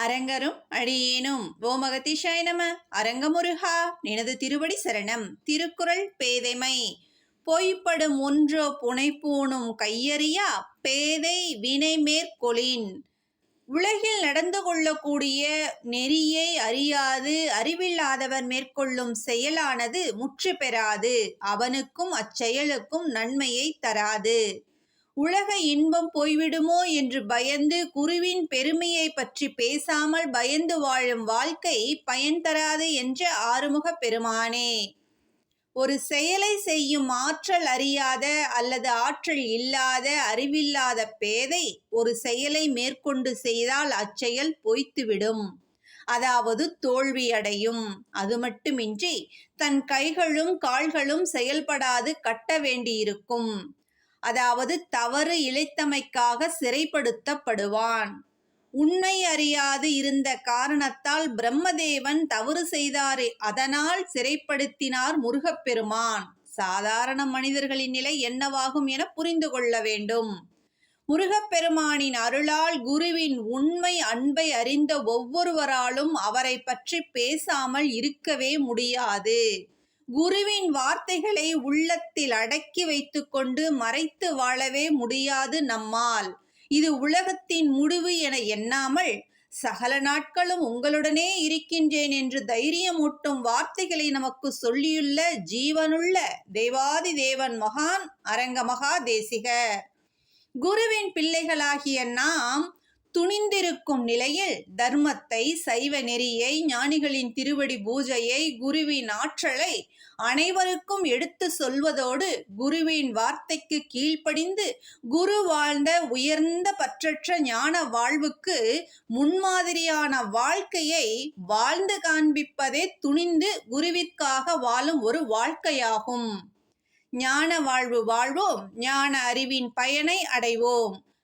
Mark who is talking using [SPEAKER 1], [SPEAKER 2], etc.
[SPEAKER 1] அரங்கரும் அடியேனும். ஓமகதிஷாய நம. அரங்கமுருகா நினது திருவடி சரணம். திருக்குறள் பேதைமை. பொய்ப்படும் ஒன்றோ புனைப்பூணும் கையறியா? பேதை வினை மேற்கொளின். உலகில் நடந்து கொள்ளக்கூடிய நெறியை அறியாது. அறிவில்லாதவர் மேற்கொள்ளும் செயலானது முற்று பெறாது. அவனுக்கும் அச்செயலுக்கும் நன்மையை தராது. உலக இன்பம் போய்விடுமோ என்று பயந்து குருவின் பெருமையை பற்றி பேசாமல் பயந்து வாழும் வாழ்க்கை பயன் தராது என்ற ஆறுமுக பெருமானே. ஒரு செயலை செய்யும் ஆற்றல் அறியாத அல்லது ஆற்றல் இல்லாத அறிவில்லாத பேதை ஒரு செயலை மேற்கொண்டு செய்தால் அச்செயல் பொய்த்துவிடும். அதாவது தோல்வியடையும். அது மட்டுமின்றி தன் கைகளும் கால்களும் செயல்படாது கட்ட வேண்டியிருக்கும். அதாவது தவறு இழைத்தமைக்காக சிறைப்படுத்தப்படுவான். உண்மை அறியாது இருந்த காரணத்தால் பிரம்மதேவன் தவறு செய்தாரே அதனால் சிறைப்படுத்தினார் முருகப்பெருமான். சாதாரண மனிதர்களின் நிலை என்னவாகும் என புரிந்து கொள்ள வேண்டும். முருகப்பெருமானின் அருளால் குருவின் உண்மை அன்பை அறிந்த ஒவ்வொருவராலும் அவரை பற்றி பேசாமல் இருக்கவே முடியாது. குருவின் வார்த்தைகளை உள்ளத்தில் அடக்கி வைத்துக்கொண்டு மறைத்து வாழவே முடியாது நம்மால். இது உலகத்தின் முடிவு என எண்ணாமல் சகல நாட்களும் உங்களுடனே இருக்கின்றேன் என்று தைரியமூட்டும் வார்த்தைகளை நமக்கு சொல்லியுள்ள ஜீவனுள்ள தேவாதி தேவன் மகான் அரங்க மகா தேசிக குருவின் பிள்ளைகளாகிய நாம் துணிந்திருக்கும் நிலையில் தர்மத்தை சைவ நெறியை ஞானிகளின் திருவடி பூஜையை குருவின் ஆற்றலை அனைவருக்கும் எடுத்து சொல்வதோடு குருவின் வார்த்தைக்கு கீழ்ப்படிந்து குரு வாழ்ந்த உயர்ந்த பற்றற்ற ஞான வாழ்வுக்கு முன்மாதிரியான வாழ்க்கையை வாழ்ந்து காண்பிப்பதே துணிந்து குருவிற்காக வாழும் ஒரு வாழ்க்கையாகும். ஞான வாழ்வு வாழ்வோம். ஞான அறிவின் பயனை அடைவோம்.